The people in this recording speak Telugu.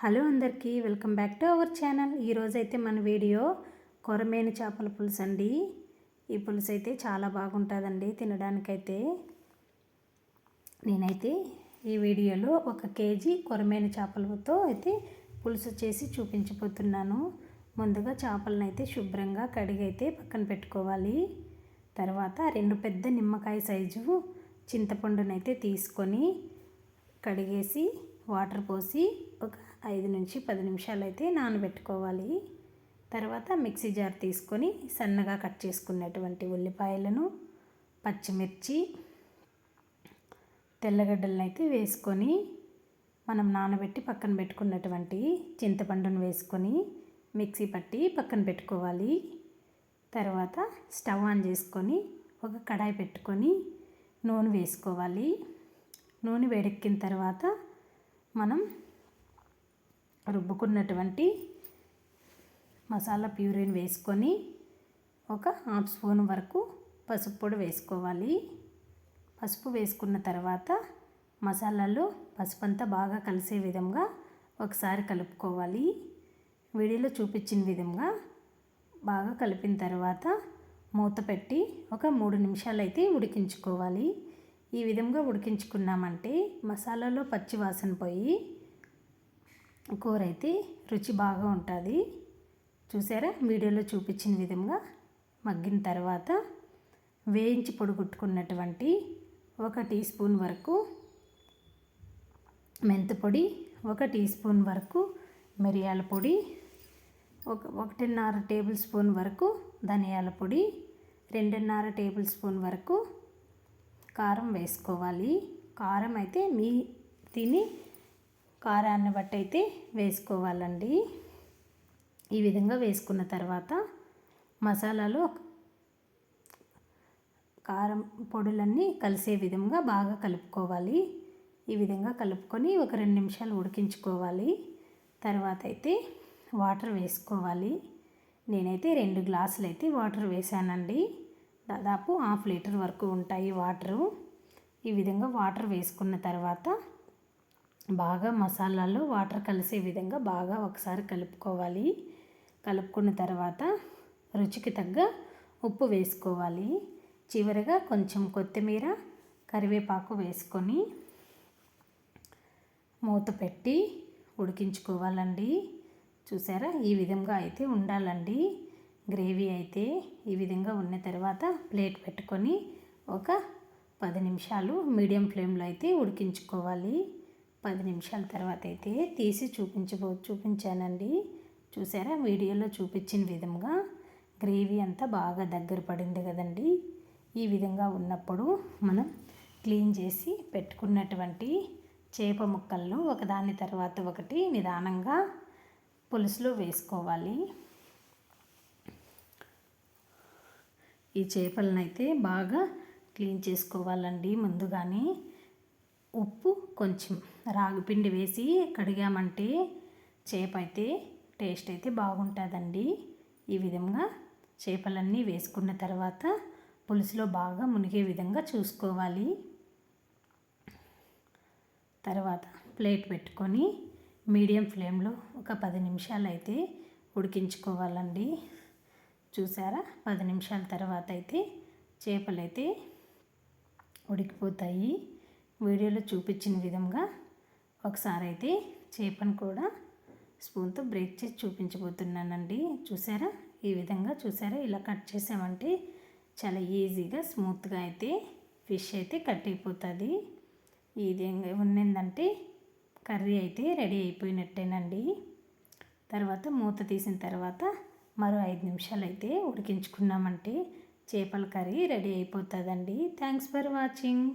హలో అందరికీ welcome back to our channel. ఈరోజైతే మన వీడియో కొరమేను చేపల పులుసు అండి. ఈ పులుసు అయితే చాలా బాగుంటుందండి తినడానికైతే. నేనైతే ఈ వీడియోలో ఒక కేజీ కొరమేను చేపలతో అయితే పులుసు చేసి చూపించబోతున్నాను. ముందుగా చేపలను అయితే శుభ్రంగా కడిగైతే పక్కన పెట్టుకోవాలి. తర్వాత రెండు పెద్ద నిమ్మకాయ సైజు చింతపండునైతే తీసుకొని కడిగేసి వాటర్ పోసి ఒక ఐదు నుంచి పది నిమిషాలు అయితే నానబెట్టుకోవాలి. తర్వాత మిక్సీ జార్ తీసుకొని సన్నగా కట్ చేసుకున్నటువంటి ఉల్లిపాయలను పచ్చిమిర్చి తెల్లగడ్డలను అయితే వేసుకొని మనం నానబెట్టి పక్కన పెట్టుకున్నటువంటి చింతపండును వేసుకొని మిక్సీ పట్టి పక్కన పెట్టుకోవాలి. తర్వాత స్టవ్ ఆన్ చేసుకొని ఒక కడాయి పెట్టుకొని నూనె వేసుకోవాలి. నూనె వేడెక్కిన తర్వాత మనం రుబ్బుకున్నటువంటి మసాలా ప్యూరిన్ వేసుకొని ఒక హాఫ్ స్పూన్ వరకు పసుపు పొడి వేసుకోవాలి. పసుపు వేసుకున్న తర్వాత మసాలాలో పసుపు అంతా బాగా కలిసే విధంగా ఒకసారి కలుపుకోవాలి. వీడియోలో చూపించిన విధంగా బాగా కలిపిన తర్వాత మూత పెట్టి ఒక మూడు నిమిషాలు అయితే ఉడికించుకోవాలి. ఈ విధంగా ఉడికించుకున్నామంటే మసాలాలో పచ్చి వాసన పోయి కూర అయితే రుచి బాగా ఉంటుంది. చూసారా? వీడియోలో చూపించిన విధంగా మగ్గిన తర్వాత వేయించి పొడిగుట్టుకున్నటువంటి ఒక టీ స్పూన్ వరకు మెంతిపొడి ఒక టీ స్పూన్ వరకు మిరియాల పొడి ఒక ఒకటిన్నర టేబుల్ స్పూన్ వరకు ధనియాల పొడి రెండున్నర టేబుల్ స్పూన్ వరకు కారం వేసుకోవాలి. కారం అయితే మీ తిని కారాన్ని బట్టి అయితే వేసుకోవాలండి. ఈ విధంగా వేసుకున్న తర్వాత మసాలాలు కారం పొడులన్నీ కలిసే విధంగా బాగా కలుపుకోవాలి. ఈ విధంగా కలుపుకొని ఒక రెండు నిమిషాలు ఉడికించుకోవాలి. తర్వాత అయితే వాటర్ వేసుకోవాలి. నేనైతే రెండు గ్లాసులు అయితే వాటర్ వేసానండి దాదాపు హాఫ్ లీటర్ వరకు ఉంటాయి వాటరు. ఈ విధంగా వాటర్ వేసుకున్న తర్వాత బాగా మసాలాలో వాటర్ కలిసే విధంగా బాగా ఒకసారి కలుపుకోవాలి. కలుపుకున్న తర్వాత రుచికి తగ్గ ఉప్పు వేసుకోవాలి. చివరిగా కొంచెం కొత్తిమీర కరివేపాకు వేసుకొని మూత పెట్టి ఉడికించుకోవాలండి. చూసారా? ఈ విధంగా అయితే ఉండాలండి. గ్రేవీ అయితే ఈ విధంగా ఉన్న తర్వాత ప్లేట్ పెట్టుకొని ఒక పది నిమిషాలు మీడియం ఫ్లేమ్లో అయితే ఉడికించుకోవాలి. పది నిమిషాల తర్వాత అయితే తీసి చూపించబో చూపించానండి. చూసారా? వీడియోలో చూపించిన విధంగా గ్రేవీ అంతా బాగా దగ్గర పడింది కదండి. ఈ విధంగా ఉన్నప్పుడు మనం క్లీన్ చేసి పెట్టుకున్నటువంటి చేప ముక్కలను ఒకదాని తర్వాత ఒకటి నిదానంగా పులుసులో వేసుకోవాలి. ఈ చేపలనైతే అయితే బాగా క్లీన్ చేసుకోవాలండి ముందుగానే. ఉప్పు కొంచెం రాగిపిండి వేసి కడిగామంటే చేప అయితే టేస్ట్ అయితే బాగుంటుందండి. ఈ విధంగా చేపలన్నీ వేసుకున్న తర్వాత పులుసులో బాగా మునిగే విధంగా చూసుకోవాలి. తర్వాత ప్లేట్ పెట్టుకొని మీడియం ఫ్లేమ్లో ఒక పది నిమిషాలు అయితే ఉడికించుకోవాలండి. చూసారా? పది నిమిషాల తర్వాత అయితే చేపలు అయితే ఉడికిపోతాయి. వీడియోలో చూపించిన విధంగా ఒకసారి అయితే చేపను కూడా స్పూన్తో బ్రేక్ చేసి చూపించబోతున్నానండి. చూసారా? ఈ విధంగా చూసారా? ఇలా కట్ చేసామంటే చాలా ఈజీగా స్మూత్గా అయితే ఫిష్ అయితే కట్ అయిపోతుంది. ఇది విధంగా ఉన్నిందంటే కర్రీ అయితే రెడీ అయిపోయినట్టేనండి. తర్వాత మూత తీసిన తర్వాత మరో ఐదు నిమిషాలు అయితే ఉడికించుకున్నామంటే చేపల కర్రీ రెడీ అయిపోతుందండి. Thanks for watching.